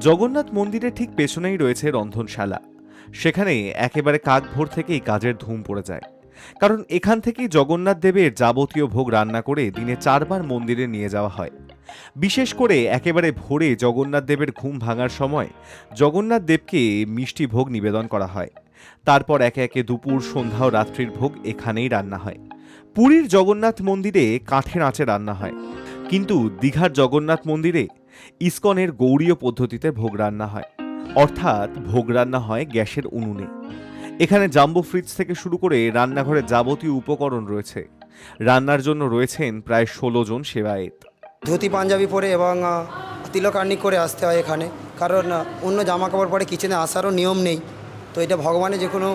জগন্নাথ মন্দিরের ঠিক পেছনেই রয়েছে রন্ধনশালা। সেখানে একেবারে কাক ভোর থেকেই কাজের ধুম পড়ে যায়। কারণ এখান থেকেই জগন্নাথ দেবের যাবতীয় ভোগ রান্না করে দিনে চারবার মন্দিরে নিয়ে যাওয়া হয়। বিশেষ করে একেবারে ভোরে জগন্নাথ দেবের ঘুম ভাঙার সময় জগন্নাথ দেবকে মিষ্টি ভোগ নিবেদন করা হয়। তারপর একে একে দুপুর, সন্ধ্যা ও রাত্রির ভোগ এখানেই রান্না হয়। পুরীর জগন্নাথ মন্দিরে কাঠের আঁচে রান্না হয়। কিন্তু দীঘার জগন্নাথ মন্দিরে ইসকনের গৌরীয় পদ্ধতিতে ভোগ রান্না হয়। অর্থাৎ ভোগ রান্না হয় গ্যাসের উনুনে। এখানে জাম্বো ফ্রিজ থেকে শুরু করে রান্নাঘরে যাবতীয় উপকরণ রয়েছে। রান্নার জন্য রয়েছেন প্রায় ষোলো জন সেবায়েত। ধুতি, পাঞ্জাবি পরে এবং তিলকার্নি করে আসতে হয় এখানে। কারণ অন্য জামা কাপড় পরে কিচেনে আসারও নিয়ম নেই। তো এটা ভগবানের যে কোনো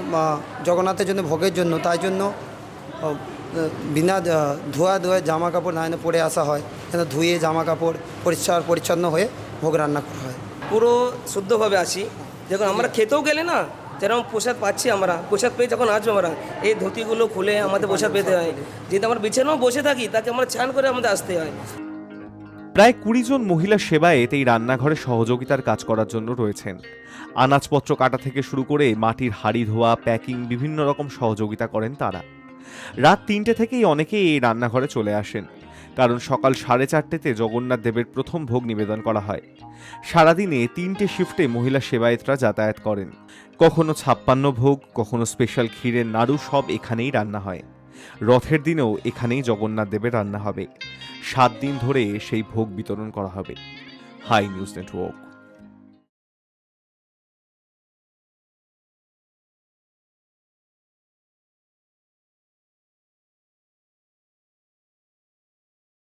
জগন্নাথের জন্য ভোগের জন্য। তাই জন্য বিনা ধোয়া ধোয়া জামা কাপড় না পরে আসা হয়। যেন ধুয়ে জামা কাপড় পরিষ্কার পরিচ্ছন্ন হয়ে ভোগ রান্না করা হয়। পুরো শুদ্ধভাবে আসি। যখন আমরা খেতেও গেলে না যেরকম প্রসাদ পাচ্ছি আমরা প্রসাদ পেয়ে যখন আসব আমরা এই ধুতিগুলো খুলে আমাদের প্রসাদ পেতে হয়। যেহেতু আমরা বিছানাও বসে থাকি তাকে আমরা চান করে আমাদের আসতে হয়। প্রায় কুড়ি জন মহিলা সেবায়েত এই রান্নাঘরে সহযোগিতার কাজ করার জন্য রয়েছেন। আনাজপত্র কাটা থেকে শুরু করে মাটির হাড়ি ধোয়া প্যাকিং বিভিন্ন রকম সহযোগিতা করেন তারা। রাত তিনটে থেকেই অনেকেই এই রান্নাঘরে চলে আসেন। কারণ সকাল সাড়ে চারটেতে জগন্নাথ দেবের প্রথম ভোগ নিবেদন করা হয়। সারাদিনে তিনটে শিফটে মহিলা সেবায়েতরা যাতায়াত করেন। কখনো ছাপ্পান্ন ভোগ, কখনো স্পেশাল ক্ষীরের নাড়ু সব এখানেই রান্না হয়। রথের দিনেও এখানেই জগন্নাথ দেবের রান্না হবে। সাত দিন ধরে সেই ভোগ বিতরণ করা হবে। Hi News Network.